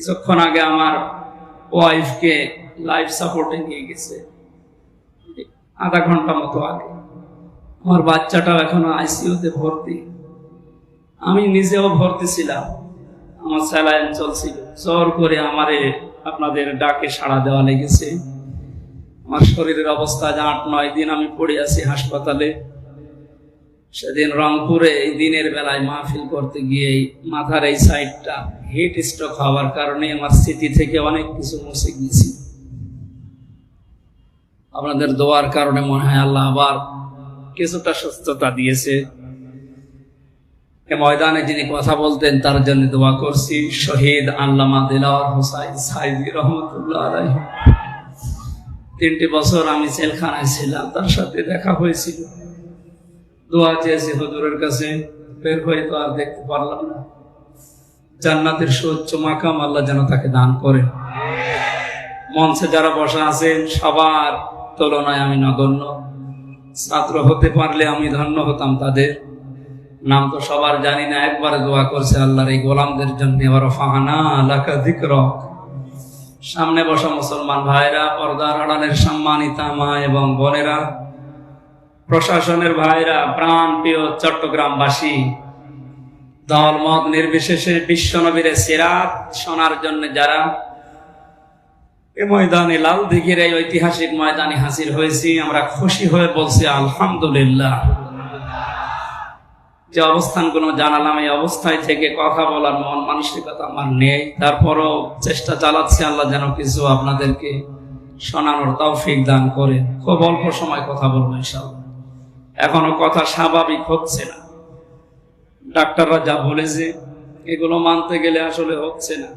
কিছুক্ষণ আগে আমার ওয়াইফকে লাইফ সাপোর্টে নিয়ে গেছে, আধা ঘণ্টা মতো আগে। আমার বাচ্চাটাও এখনও আইসিইউতে ভর্তি। আমি নিজেও ভর্তি ছিলাম। আমার স্যালাইন চলছিল। জোর করে আমারে আপনাদের ডাকে সাড়া দেওয়া লেগেছে। আমার শরীরের অবস্থা আট নয় দিন আমি পড়ে আছি হাসপাতালে। সেদিন রংপুরে এই দিনের বেলায় মাহফিল করতে গিয়ে মাথার এই সাইডটা হিট স্ট্রোক হওয়ার কারণে আমার স্মৃতি থেকে অনেক কিছু মুছে গিয়েছি আপনাদের দোয়ার কারণে মনে হয় আল্লাহ আবার কিছুটা সুস্থতা দিয়েছে। ময়দানে যিনি কথা বলতেন, তার জন্য দোয়া করছি। শহীদ আল্লামা দিলাওয়ার হোসাইন সাইদি রহমতুল্লাহ আলাইহি। তিনটি বছর আমি জেলখানায় ছিলাম, তার সাথে দেখা হয়েছিল। দোয়া চেয়েছি হুজুরের কাছে বের হয়ে তো আর দেখতে পারলাম না। জান্নাতের সুচ্চ মাকাম আল্লাহ যেন তাকে দান করে মঞ্চে যারা বসা আছেন, সবার তুলনায় আমি নগণ্য। ছাত্র হতে পারলে আমি ধন্য হতাম তাদের। নাম তো সবার জানি না, একবার দোয়া করছে আল্লাহর এই গোলামদের জন্য। এবার ফাহানা আলাকা দিক্র সামনে বসা মুসলমান ভাইরা, পর্দার আড়ালের সম্মানিতা মা এবং বোনেরা প্রশাসনের ভাইরা প্রাণ প্রিয় চট্টগ্রামবাসী দল মত নির্বিশেষে বিশ্বনবীরে সিরাত শোনার জন্য যারা এ ময়দানে লাল দিঘির এই ঐতিহাসিক ময়দানে হাজির হয়েছি, আমরা খুশি হয়ে বলছি আলহামদুলিল্লাহ। যে অবস্থানগুলো জানালাম, এই অবস্থায় থেকে কথা বলার মন, মানসিকতা আমার নেই। তারপরও চেষ্টা চালাচ্ছি আল্লাহ যেন কিছু আপনাদেরকে শোনানোর তৌফিক দান করে। খুব অল্প সময় কথা বলব ইনশাল্লাহ এখনও কথা স্বাভাবিক হচ্ছে না। ডাক্তাররা যা বলেছে এগুলো মানতে গেলে আসলে হচ্ছে না।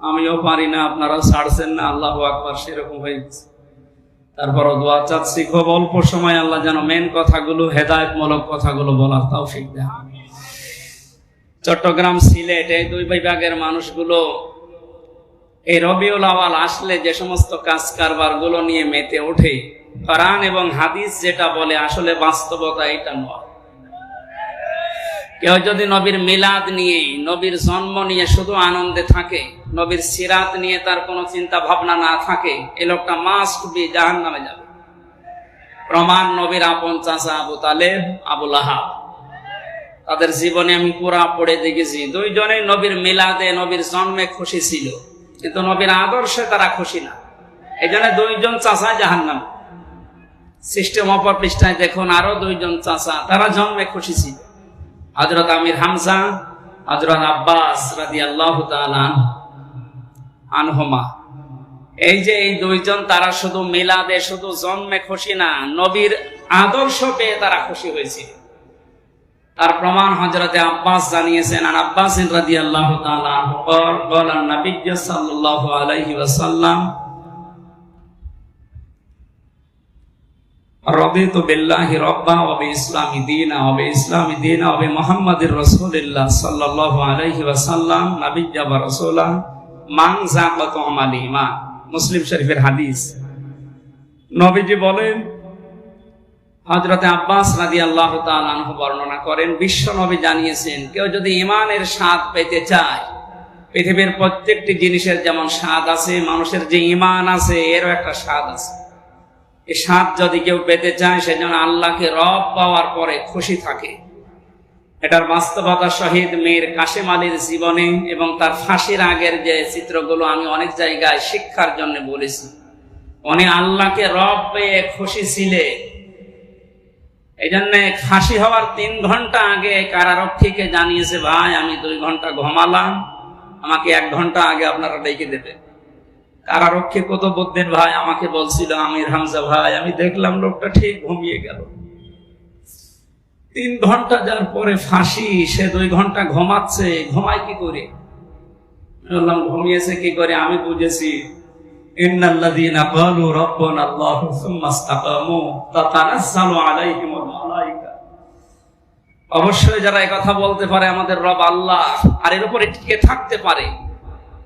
আমিও পারি না, আপনারা ছাড়ছেন না, আল্লাহ আকবার, সেরকম হয়ে গেছে। তারপরও দোয়া চাচ্ছি, খুব অল্প সময় আল্লাহ যেন মেন কথাগুলো, হেদায়তমূলক কথাগুলো বলার তাও তৌফিক দেয় চট্টগ্রাম সিলেট এই দুই বিভাগের মানুষগুলো, এই রবিউল আওয়াল আসলে যে সমস্ত কাজ কারবারগুলো নিয়ে মেতে ওঠে কোরআন এবং হাদিস যেটা বলে, আসলে বাস্তবতা এটা নয়। কেউ যদি নবীর মিলাদ নিয়ে, নবীর জন্ম নিয়ে শুধু আনন্দে থাকে, নবীর সিরাত নিয়ে তার কোনো চিন্তা ভাবনা না থাকে, এ লোকটা মাস্ট বি জাহান নামে যাবে। প্রমাণ নবীর আপন চাচা আবু তালেব আবুল আহাব তাদের জীবনে আমি পুরা পড়ে দেখেছি, দুইজনেই নবীর মিলাদে নবীর জন্মে খুশি ছিল। কিন্তু নবীর আদর্শে তারা খুশি না। এই জন্য দুইজন চাচা জাহান নামে সিস্টেম অপর পৃষ্ঠায় দেখুন, আরও দুইজন চাচা, তারা জন্মে খুশি ছিল। হজরত আমির হামজা হজরত আব্বাস রাদি আল্লাহ আনহমা। এই যে এই দুইজন, তারা শুধু মিলাদে, শুধু জন্মে খুশি না, নবীর আদর্শ পেয়ে তারা খুশি হয়েছিল তার প্রমাণ হজরতে আব্বাস জানিয়েছেন আর আব্বাস রাদি আল্লাহ সাল্লাল্লাহু আলাইহি ওয়াসাল্লাম রদিতু রব্বা মুসলিম শরীফের হাদিস। নবীজি বলেন, হযরতে আব্বাস তাআলা আনহু বর্ণনা করেন, বিশ্ব নবী জানিয়েছেন, কেউ যদি ইমানের স্বাদ পেতে চায়, পৃথিবীর প্রত্যেকটি জিনিসের যেমন স্বাদ আছে, মানুষের যে ইমান আছে, এরও একটা স্বাদ আছে। এই স্বাদ যদি কেউ পেতে চায় সেজন্য আল্লাহকে রব পাওয়ার পরে খুশি থাকে। এটার বাস্তবতা শহীদ মীর কাশেম আলীর জীবনে এবং তার ফাঁসির আগের যে চিত্রগুলো আমি অনেক জায়গায় শিক্ষার জন্য বলেছি। উনি আল্লাহকে রব পেয়ে খুশি ছিলে। এই জন্য ফাঁসি হওয়ার তিন ঘণ্টা আগে কারারক্ষীকে জানিয়েছে, ভাই, আমি দুই ঘণ্টা ঘুমালাম। আমাকে এক ঘণ্টা আগে আপনারা ডেকে দেবেন। কারারক্ষী কত বুদ্ধির ভাই? আমাকে বলছিল, আমির হামজা ভাই, আমি দেখলাম লোকটা ঠিক ঘুমিয়ে গেল। তিন ঘণ্টা যার পরে ফাঁসি, সে দুই ঘণ্টা ঘুমাচ্ছে, ঘুমায় কি করে? বললাম, ঘুমিয়েছে কি করে? আমি বুঝেছি। অবশ্যই যারা কথা বলতে পারে, আমাদের রব আল্লাহ, আর এর উপরে টিকে থাকতে পারে।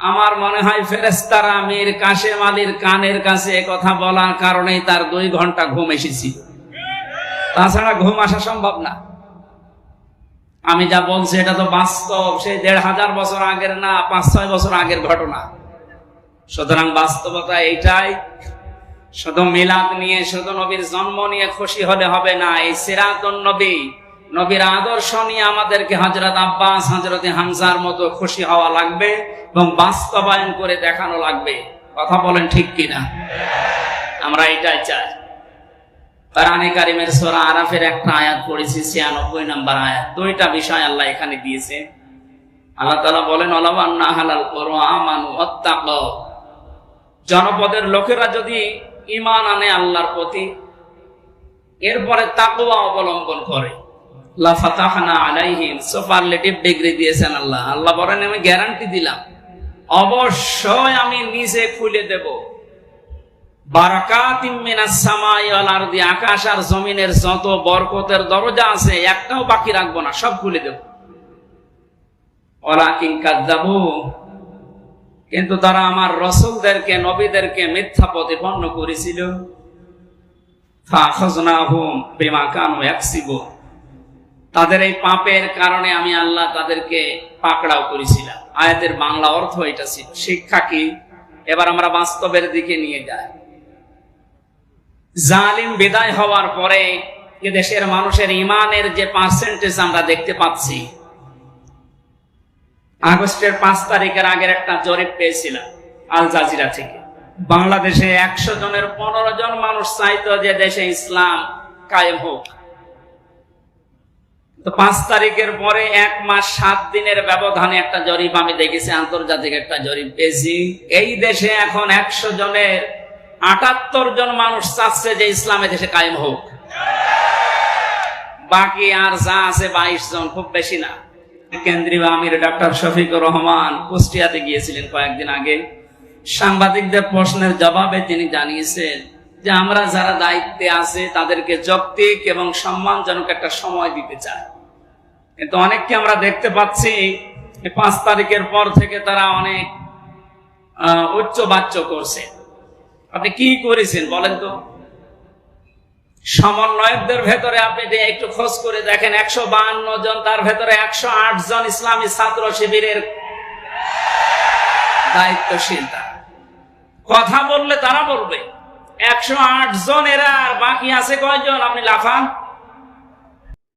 আমার মনে হয় ফেরেস্তারা মীর কাশেম আলীর কানের কাছে কথা বলার কারণেই তার দুই ঘণ্টা ঘুম এসেছিল তাছাড়া ঘুম আসা সম্ভব না। আমি যা বলছি, এটা তো বাস্তব। সেই দেড় হাজার বছর আগের না, পাঁচ ছয় বছর আগের ঘটনা। সুতরাং বাস্তবতা এইটাই। শুধু মিলাদ নিয়ে, শুধু নবীর জন্ম নিয়ে খুশি হলে হবে না, এই সিরাতুন নবী নবীর আদর্শ নিয়ে আমাদেরকে হজরত আব্বাস হজরত হামজার মতো খুশি হওয়া লাগবে এবং বাস্তবায়ন করে দেখানো লাগবে। কথা বলেন ঠিক কিনা? আমরা এটাই চাই। একটা আয়াত পড়েছি 96 নাম্বার আয়াত। দুইটা বিষয় আল্লাহ এখানে দিয়েছে। আল্লাহ তাআলা বলেন করো আমানু জনপদের লোকেরা যদি ইমান আনে আল্লাহর প্রতি, এরপরে তাকওয়া অবলম্বন করে। অবশ্যই আমি নিজে খুলে আকাশ আর জমিনের যত বরকতের দরজা আছে, একটাও বাকি রাখব না, সব খুলে দেব। ওয়ালাকিন কাযযাবু। কিন্তু তারা আমার রসুলদেরকে, নবীদেরকে মিথ্যা প্রতিপন্ন করেছিল। ফাখাযনাহুম বিমা কানু ইয়াকসিবুন। তাদের এই পাপের কারণে আমি আল্লাহ তাদেরকে পাকড়াও করেছিলাম। আয়াতের বাংলা অর্থ এটা ছিল। শিক্ষা কি? এবার আমরা বাস্তবের দিকে নিয়ে যাই। জালিম বিদায় হওয়ার পরে দেশের মানুষের ইমানের যে পার্সেন্টেজ আমরা দেখতে পাচ্ছি, আগস্টের পাঁচ তারিখের আগের একটা জরিপ পেয়েছিলাম আল জাজিরা থেকে। বাংলাদেশে একশো জনের পনেরো জন মানুষ চাইতো যে দেশে ইসলাম কায়েম হোক। তো পাঁচ তারিখের পরে এক মাস সাত দিনের ব্যবধানে একটা জরিপ আমি দেখেছি, আন্তর্জাতিক একটা জরিপ পেয়েছি। এই দেশে এখন একশো জনের আটাত্তর জন মানুষ চাচ্ছে যে ইসলামে দেশে কায়েম হোক। বাকি আর যা আছে বাইশ জন, খুব বেশি না। কেন্দ্রীয় আমির ডাক্তার শফিকুর রহমান কুষ্টিয়াতে গিয়েছিলেন কয়েকদিন আগে। সাংবাদিকদের প্রশ্নের জবাবে তিনি জানিয়েছেন যে আমরা যারা দায়িত্বে আছে, তাদেরকে যৌক্তিক এবং সম্মানজনক একটা সময় দিতে চাই। কিন্তু অনেককে আমরা দেখতে পাচ্ছি পাঁচ তারিখের পর থেকে তারা অনেক উচ্চ বাচ্য করছে। আপনি কি করেছেন বলেন তো? সমন্বয়কদের ভেতরে আপনি একটু খোঁজ করে দেখেন, একশো বাহান্ন জন, তার ভেতরে একশো আট জন ইসলামী ছাত্র শিবিরের দায়িত্বশীল তারা। কথা বললে তারা বলবে। একশো আট জন এরা আর বাকি আছে কয়জন? আপনি লাফান।